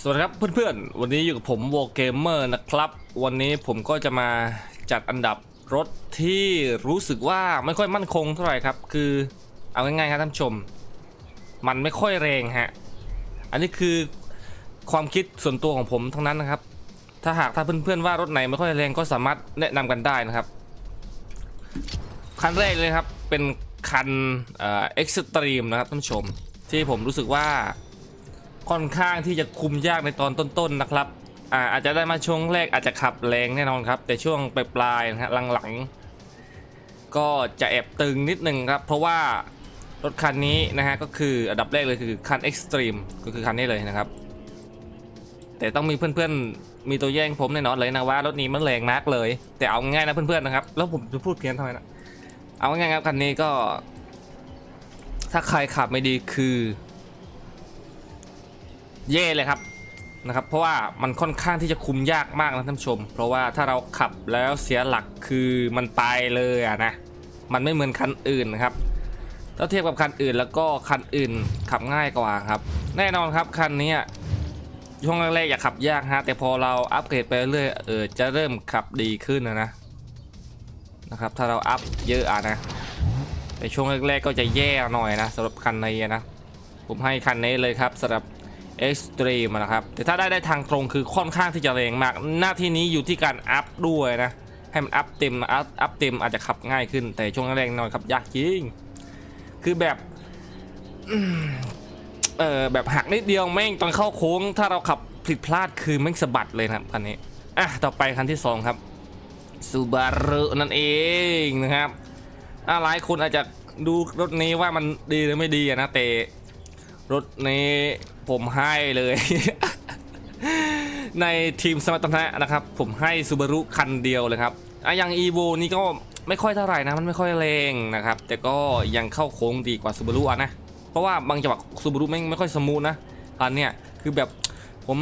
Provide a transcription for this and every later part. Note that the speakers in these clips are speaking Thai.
สวัสดีครับเพื่อนๆ วันนี้อยู่กับผมโวเกมเมอร์นะครับ วันนี้ผมก็จะมาจัดอันดับรถที่รู้สึกว่าไม่ค่อยมั่นคงเท่าไหร่ครับ คือเอาง่ายๆครับท่านผู้ชม มันไม่ค่อยแรงฮะ อันนี้คือความคิดส่วนตัวของผมทั้งนั้นนะครับ ถ้าหากถ้าเพื่อนๆว่ารถไหนไม่ค่อยแรงก็สามารถแนะนำกันได้นะครับ คันแรกเลยครับเป็นคันเอ็กซ์ตรีมนะครับท่านผู้ชม ที่ผมรู้สึกว่า ค่อนข้างที่จะคุมยากในตอนต้นๆนะครับอ่าอาจจะได้มาช่วงแรกอาจจะขับแรงแน่นอนครับ แต่ช่วงปลายๆนะฮะหลังๆ ก็จะแอบตึงนิดนึงครับ เพราะว่ารถคันนี้นะฮะก็คืออันดับแรกเลยคือคัน Extreme ก็คือคันนี้เลยนะครับ แต่ต้องมีเพื่อนๆ มีตัวแย่งผมแน่นอนเลยนะว่ารถนี้มันแรงมากเลย แต่เอาง่ายนะเพื่อนๆนะครับ แล้วผมจะพูดเพี้ยนทำไมนะเอาง่ายๆครับคันนี้ก็ ถ้าใครขับไม่ดีคือ เย่เลยครับนะครับ เพราะว่ามันค่อนข้างที่จะคุมยากมากนะท่านผู้ชม เพราะว่าถ้าเราขับแล้วเสียหลักคือมันไปเลยอะนะมันไม่เหมือนคันอื่นนะครับถ้าเทียบกับคันอื่นแล้วก็คันอื่นขับง่ายกว่าครับ แน่นอนครับคันนี้ช่วงแรกๆอย่าขับยากฮะแต่พอเราอัปเกรดไปเรื่อยเออจะเริ่มขับดีขึ้นนะนะนะครับถ้าเราอัพเยอะอะนะแต่ช่วงแรกๆก็จะแย่หน่อยนะสำหรับคันนี้นะผมให้คันนี้เลยครับสำหรับ Extreme นะครับ แต่ถ้าได้ได้ทางตรงคือค่อนข้างที่จะแรงมาก หน้าที่นี้อยู่ที่การอัพด้วยนะ ให้มันอัพเต็มอัพอัพเต็มอาจจะขับง่ายขึ้น แต่ช่วงแรกๆหน่อยครับยากจริง คือแบบเออแบบหักนิดเดียวแม่งตอนเข้าโค้ง ถ้าเราขับผิดพลาดคือแม่งสะบัดเลยนะครับคันนี้อะต่อไปคันที่สองครับซูบารุนั่นเองนะครับอะหลายคนอาจจะดูรถนี้ว่ามันดีหรือไม่ดีนะแต่ รถนี้ผมให้เลย ในทีมสมรรถนะนะครับ ผมให้ซูบารุคันเดียวเลยครับอะอย่าง e v o นี่ก็ไม่ค่อยเท่าไหร่นะมันไม่ค่อยแรงนะครับ แต่ก็ยังเข้าโค้งดีกว่าซูบารุอะนะ เพราะว่าบางจังหวะซูบารุไม่ไม่ค่อยสมูทนะอันเนี้ยคือแบบผม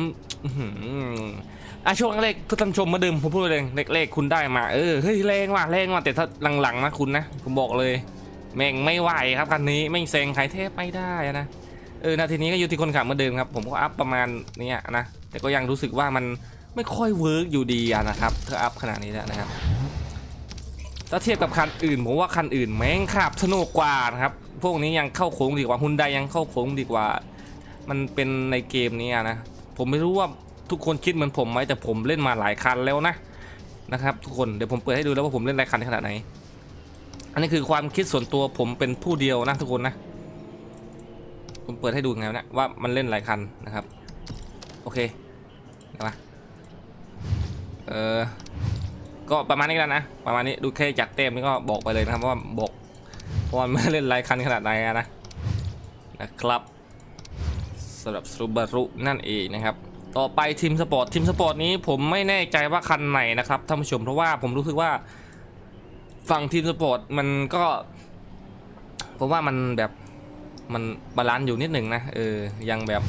อะช่วงแรกท่านชมมาเดิมผมพูดเลยเล็กๆคุณได้มาเออเฮ้ยแรงว่ะแรงว่ะแต่ถ้าหลังๆนะคุณนะ ผมบอกเลย แม่งไม่ไหวครับคันนี้แม่งเซงใครเทพไม่ได้นะ เออนาทีนี้ก็อยู่ที่คนขับเหมือนเดิมครับ ผมก็อัพประมาณเนี้ยนะ แต่ก็ยังรู้สึกว่ามันไม่ค่อยเวิร์กอยู่ดีนะครับถ้าอัพขนาดนี้แล้วนะครับ ถ้าเทียบกับคันอื่นผมว่าคันอื่นแม่งขับสนุกกว่านะครับ พวกนี้ยังเข้าโค้งดีกว่าฮุนไดยังเข้าโค้งดีกว่า มันเป็นในเกมนี้นะ ผมไม่รู้ว่าทุกคนคิดเหมือนผมไหมแต่ผมเล่นมาหลายคันแล้วนะนะครับทุกคนเดี๋ยวผมเปิดให้ดูแล้วว่าผมเล่นหลายคันขนาดไหน อันนี้คือความคิดส่วนตัวผมเป็นผู้เดียวนะทุกคนนะ ผมเปิดให้ดูไงวะเนี่ยว่ามันเล่นหลายคันนะครับ โอเคนะเออก็ประมาณนี้แล้วนะ ประมาณนี้ดูแค่จากเต็มนี่ก็บอกไปเลยนะครับว่าบอกเพราะว่ามันเล่นหลายคันขนาดไหนนะนะครับสำหรับซูบารุนั่นเองนะครับ ต่อไปทีมสปอร์ตทีมสปอร์ตนี้ผมไม่แน่ใจว่าคันไหนนะครับท่านผู้ชมเพราะว่าผมรู้สึกว่าฝั่งทีมสปอร์ตมันก็ผมว่ามันแบบ มันบาลานซ์อยู่นิดหนึ่งนะเออยังแบบ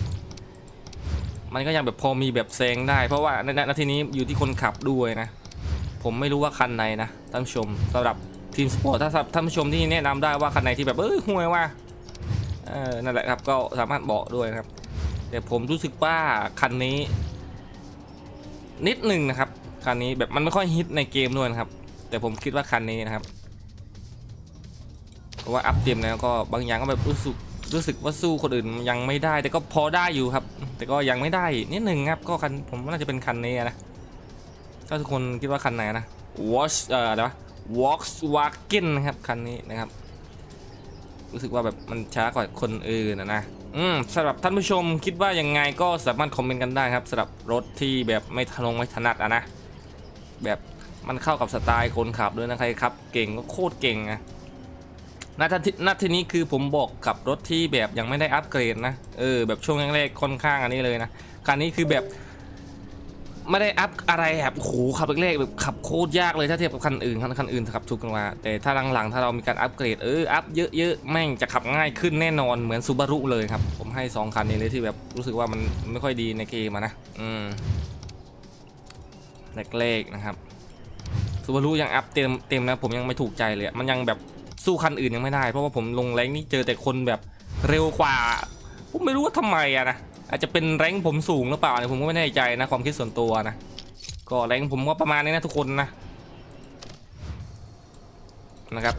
มันก็ยังแบบพอมีแบบแซงได้ เพราะว่าในนาทีนี้อยู่ที่คนขับด้วยนะ ผมไม่รู้ว่าคันไหนนะท่านผู้ชมสำหรับทีมสปอร์ตถ้าท่านผู้ชมที่แนะนำได้ว่าคันไหนที่แบบเอ้ยห่วยว่าเออนั่นแหละครับก็สามารถบอกด้วยครับ แต่ผมรู้สึกว่าคันนี้ นิดหนึ่งนะครับคันนี้แบบมันไม่ค่อยฮิตในเกมด้วยนะครับ แต่ผมคิดว่าคันนี้นะครับ เพราะว่าอัพเต็มแล้วก็บางอย่างก็แบบรู้สึกรู้สึกว่าสู้คนอื่นยังไม่ได้ แต่ก็พอได้อยู่ครับ แต่ก็ยังไม่ได้นิดหนึ่งครับก็คันผมน่าจะเป็นคันนี้นะถ้าทุกคนคิดว่าคันไหนนะ Watch เอ่ออะไรวะ Volkswagen นะครับคันนี้นะครับ รู้สึกว่าแบบมันช้ากว่าคนอื่นนะนะอืมสำหรับท่านผู้ชมคิดว่ายังไงก็สามารถคอมเมนต์กันได้ครับสำหรับรถที่แบบไม่ทะลงไม่ถนัดอะนะแบบมันเข้ากับสไตล์คนขับด้วยนะใครขับ เก่งก็โคตรเก่งนะ นาทีนาทีนี้คือผมบอกกับรถที่แบบยังไม่ได้อัปเกรดนะ เออแบบช่วงแรกๆค่อนข้างอันนี้เลยนะคันนี้คือแบบไม่ได้อัพอะไรแบบโอ้โหขับแรกๆแบบขับโคตรยากเลยถ้าเทียบกับคันอื่นคันคันอื่นขับถูกกันมาแต่ถ้าหลังๆถ้าเรามีการอัปเกรดเอออัพเยอะๆแม่งจะขับง่ายขึ้นแน่นอนเหมือนซูบารุเลยครับ ผมให้สองคันนี้เลยที่แบบรู้สึกว่ามันไม่ค่อยดีในเกมนะอืมแรกๆนะครับซูบารุยังอัพเต็มเต็มนะผมยังไม่ถูกใจเลยมันยังแบบ สู้คันอื่นยังไม่ได้ เพราะว่าผมลงแรงนี่เจอแต่คนแบบเร็วกว่า ผมไม่รู้ว่าทำไมอะนะอาจจะเป็นแรงผมสูงหรือเปล่าเนี่ยผมก็ไม่แน่ใจนะความคิดส่วนตัวนะก็แรงผมก็ประมาณนี้นะทุกคนนะนะครับ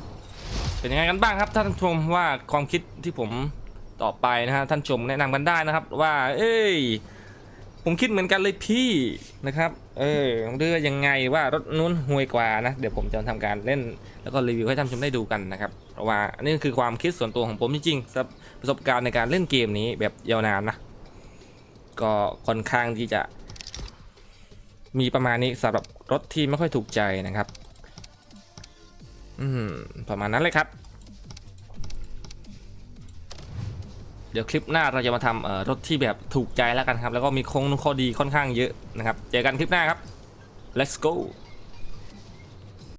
เป็นยังไงกันบ้างครับท่านชมว่าความคิดที่ผมต่อไปนะฮะท่านชมแนะนำกันได้นะครับว่า เอ้ย ผมคิดเหมือนกันเลยพี่นะครับ เออเรือยังไงว่ารถนู้นห่วยกว่านะ เดี๋ยวผมจะทำการเล่น แล้วก็รีวิวให้ท่านชมได้ดูกันนะครับ เพราะว่านนี้คือความคิดส่วนตัวของผมจริงๆประสบการณ์ในการเล่นเกมนี้แบบยาวนานนะ ก็ค่อนข้างที่จะ มีประมาณนี้สำหรับรถที่ไม่ค่อยถูกใจนะครับ อืมประมาณนั้นเลยครับ ดี๋ยวคลิปหน้าเราจะมาทำรถที่แบบถูกใจแล้วกันครับ แล้วก็มีโค้งข้อดีค่อนข้างเยอะนะครับ เจอกันคลิปหน้าครับ let's go